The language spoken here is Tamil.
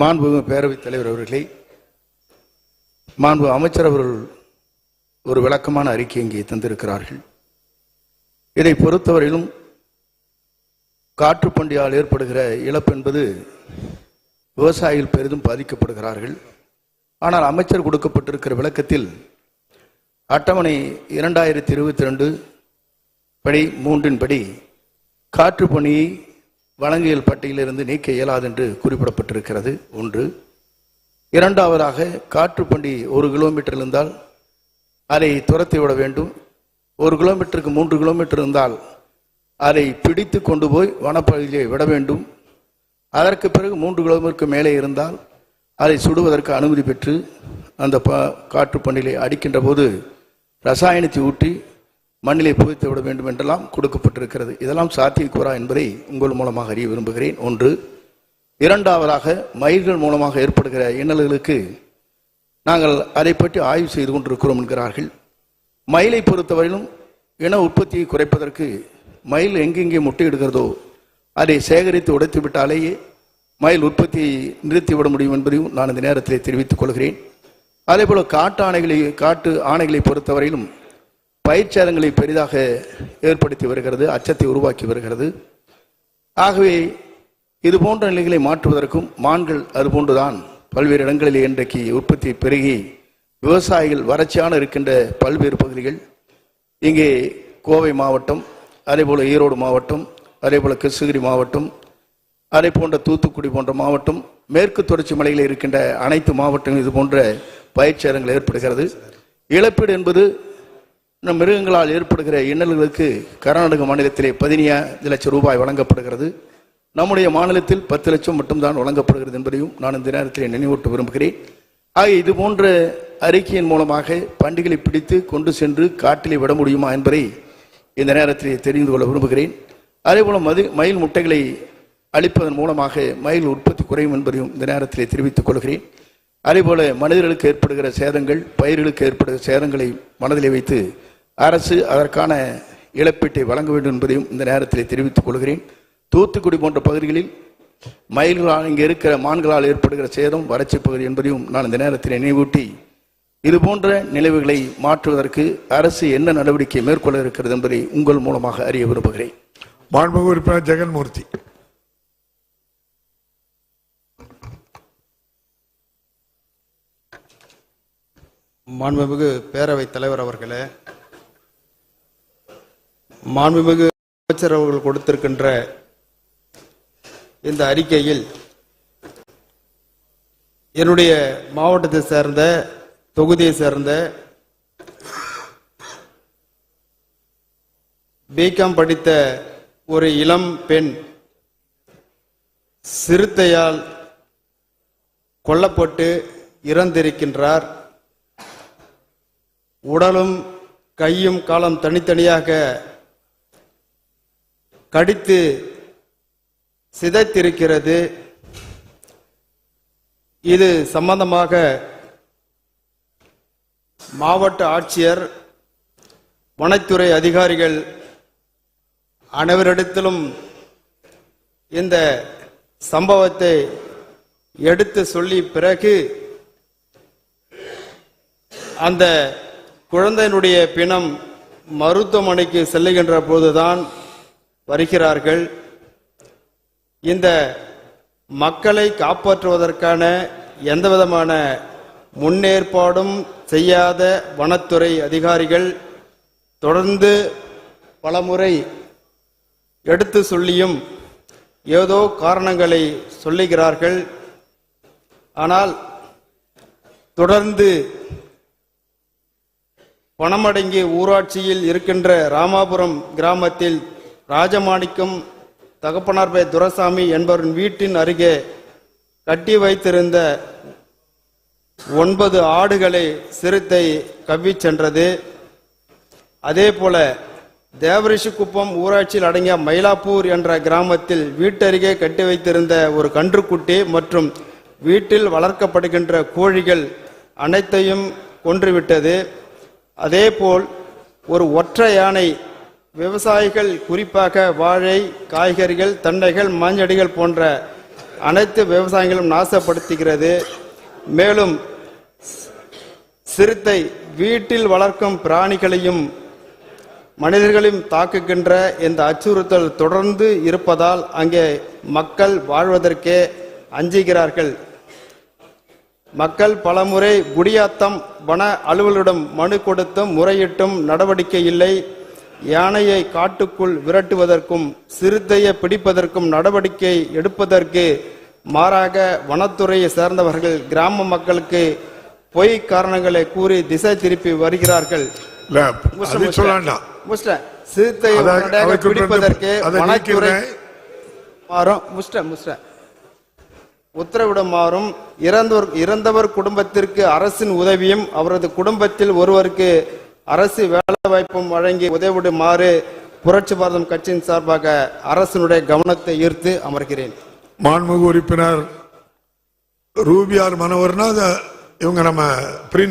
மாண்பு பேரவைத் தலைவர் அவர்களே மாண்பு அமைச்சர் அவர்கள் ஒரு விளக்கமான அறிக்கை இங்கே தந்திருக்கிறார்கள். இதை பொறுத்தவரையிலும் காற்றுப்பண்டியால் ஏற்படுகிற இழப்பு என்பது விவசாயிகள் பெரிதும் பாதிக்கப்படுகிறார்கள். ஆனால் அமைச்சர் கொடுக்கப்பட்டிருக்கிற விளக்கத்தில் அட்டவணை இரண்டாயிரத்தி இருபத்தி ரெண்டு படி மூன்றின் படி காற்று பணியை வழங்கியல் பட்டியலிருந்து நீக்க இயலாது என்று குறிப்பிடப்பட்டிருக்கிறது. ஒன்று இரண்டாவதாக காற்று பண்டி ஒரு கிலோமீட்டர் இருந்தால் அதை துரத்தி விட வேண்டும். ஒரு கிலோமீட்டருக்கு மூன்று கிலோமீட்டர் இருந்தால் அதை பிடித்து கொண்டு போய் வனப்பகுதியை விட வேண்டும். அதற்கு பிறகு மூன்று கிலோமீட்டருக்கு மேலே இருந்தால் அதை சுடுவதற்கு அனுமதி பெற்று அந்த ப காற்று அடிக்கின்ற போது ரசாயனத்தை ஊற்றி மண்ணிலே புதைத்து விட வேண்டும் என்றெல்லாம் கொடுக்கப்பட்டிருக்கிறது. இதெல்லாம் சாத்தியக்கூறா என்பதை உங்கள் மூலமாக அறிய விரும்புகிறேன். ஒன்று இரண்டாவதாக மயில்கள் மூலமாக ஏற்படுகிற இன்னல்களுக்கு நாங்கள் அதை பற்றி ஆய்வு செய்து கொண்டிருக்கிறோம் என்கிறார்கள். மயிலை பொறுத்தவரையிலும் இன உற்பத்தியை குறைப்பதற்கு மயில் எங்கெங்கே முட்டையிடுகிறதோ அதை சேகரித்து உடைத்து விட்டாலேயே மயில் உற்பத்தியை நிறுத்திவிட முடியும் என்பதையும் நான் இந்த நேரத்தில் தெரிவித்துக் கொள்கிறேன். அதேபோல காட்டு ஆணைகளை காட்டு ஆணைகளை பொறுத்தவரையிலும் பயிற்சியாளங்களை பெரிதாக ஏற்படுத்தி வருகிறது அச்சத்தை உருவாக்கி வருகிறது. ஆகவே இது போன்ற நிலைகளை மாற்றுவதற்கும் மான்கள் அதுபோன்றுதான் பல்வேறு இடங்களிலே இன்றைக்கு உற்பத்தி பெருகி விவசாயிகள் வறட்சியான இருக்கின்ற பல்வேறு பகுதிகள் இங்கே கோவை மாவட்டம் அதேபோல ஈரோடு மாவட்டம் அதேபோல கிருஷ்ணகிரி மாவட்டம் அதே போன்ற தூத்துக்குடி போன்ற மாவட்டம் மேற்கு தொடர்ச்சி மலையில் இருக்கின்ற அனைத்து மாவட்டங்களும் இது போன்ற பயிற்சியரங்கள் ஏற்படுகிறது. இழப்பீடு என்பது நம் மிருகங்களால் ஏற்படுகிற இன்னல்களுக்கு கர்நாடக மாநிலத்திலே பதினைந்து லட்சம் ரூபாய் வழங்கப்படுகிறது. நம்முடைய மாநிலத்தில் பத்து லட்சம் மட்டும்தான் வழங்கப்படுகிறது என்பதையும் நான் இந்த நேரத்தில் நினைவூட்ட விரும்புகிறேன். ஆக இது போன்ற அறிக்கையின் மூலமாக பண்டிகளை பிடித்து கொண்டு சென்று காட்டிலே விட முடியுமா என்பதை இந்த நேரத்தில் தெரிந்து கொள்ள விரும்புகிறேன். அதேபோல மது மயில் முட்டைகளை அளிப்பதன் மூலமாக மயில் உற்பத்தி குறையும் என்பதையும் இந்த நேரத்தில் தெரிவித்துக் கொள்கிறேன். அதேபோல மனிதர்களுக்கு ஏற்படுகிற சேதங்கள் பயிர்களுக்கு ஏற்படுகிற சேதங்களை மனதிலே வைத்து அரசு அதற்கான இழப்பீட்டை வழங்க வேண்டும் என்பதையும் இந்த நேரத்தில் தெரிவித்துக் கொள்கிறேன். தூத்துக்குடி போன்ற பகுதிகளில் மயில்களால் இங்கே இருக்கிற மான்களால் ஏற்படுகிற சேதம் வறட்சி பகுதி என்பதையும் நான் இந்த நேரத்தில் நினைவூட்டி இது போன்ற நிலைவுகளை மாற்றுவதற்கு அரசு என்ன நடவடிக்கை மேற்கொள்ள இருக்கிறது என்பதை உங்கள் மூலமாக அறிய விரும்புகிறேன். மாண்புமிகு உறுப்பினர் ஜெகன்மூர்த்தி. மாண்புமிகு பேரவைத் தலைவர் அவர்களே மாண்புமிகு அமைச்சர் அவர்கள் கொடுத்திருக்கின்ற இந்த அறிக்கையில் என்னுடைய மாவட்டத்தை சேர்ந்த தொகுதியை சேர்ந்த பிகாம் படித்த ஒரு இளம் பெண் சிறுத்தையால் கொல்லப்பட்டு இறந்திருக்கின்றார். உடலும் கையும் காலம் தனித்தனியாக கடித்து சிதைத்திருக்கிறது. இது சம்பந்தமாக மாவட்ட ஆட்சியர் வனத்துறை அதிகாரிகள் அனைவரிடத்திலும் இந்த சம்பவத்தை எடுத்து சொல்லி பிறகு அந்த குழந்தையினுடைய பிணம் மருத்துவமனைக்கு செல்லுகின்ற போதுதான் வருகிறார்கள். இந்த மக்களை காப்பாற்றுவதற்கான எந்தவிதமான முன்னேற்பாடும் செய்யாத வனத்துறை அதிகாரிகள் தொடர்ந்து பலமுறை எடுத்து சொல்லியும் ஏதோ காரணங்களை சொல்லுகிறார்கள். ஆனால் தொடர்ந்து பணமடங்கி ஊராட்சியில் இருக்கின்ற ராமாபுரம் கிராமத்தில் ராஜமாணிக்கம் தகப்பனார்பை துரசாமி என்பவரின் வீட்டின் அருகே கட்டி வைத்திருந்த ஒன்பது ஆடுகளை சிறுத்தை கவ்விச் சென்றது. அதே போல தேவரிஷிக்குப்பம் ஊராட்சியில் அடங்கிய மயிலாப்பூர் என்ற கிராமத்தில் வீட்டருகே கட்டி வைத்திருந்த ஒரு கன்றுக்குட்டி மற்றும் வீட்டில் வளர்க்கப்படுகின்ற கோழிகள் அனைத்தையும் கொன்றுவிட்டது. அதேபோல் ஒரு ஒற்றை யானை விவசாயிகள் குறிப்பாக வாழை காய்கறிகள் தண்டைகள் மஞ்சடிகள் போன்ற அனைத்து விவசாயிகளும் நாசப்படுத்துகிறது. மேலும் சிறுத்தை வீட்டில் வளர்க்கும் பிராணிகளையும் மனிதர்களையும் தாக்குகின்ற இந்த அச்சுறுத்தல் தொடர்ந்து இருப்பதால் அங்கே மக்கள் வாழ்வதற்கே அஞ்சுகிறார்கள். மக்கள் பலமுறை குடியாத்தம் வன அலுவலரிடம் மனு கொடுத்தும் முறையிட்டும் நடவடிக்கை இல்லை. யானையை காட்டுக்குள் விரட்டுவதற்கும் சிறுத்தையை பிடிப்பதற்கும் நடவடிக்கை எடுப்பதற்கு மாறாக வனத்துறையை சேர்ந்தவர்கள் கிராம மக்களுக்கு பொய் காரணங்களை கூறி திசை திருப்பி வருகிறார்கள். சிறுத்தையை பிடிப்பதற்கு வனத்துறை. மாறும். முஸ்ட முஸ்ட உத்தரவிடுமாறும் இறந்தவர் இறந்தவர் குடும்பத்திற்கு அரசின் உதவியும் அவரது குடும்பத்தில் ஒருவருக்கு அரசு வேலைவாய்ப்பும் வழங்கி உதவிடுமாறு புரட்சி பாரதம் கட்சியின் சார்பாக அரசனுடைய கவனத்தை ஈர்த்து அமர்கிறேன். மாண்புமிகு உறுப்பினர் ரூபியார் மனோகர்னா இவங்க நம்ம பிரின்ஸ்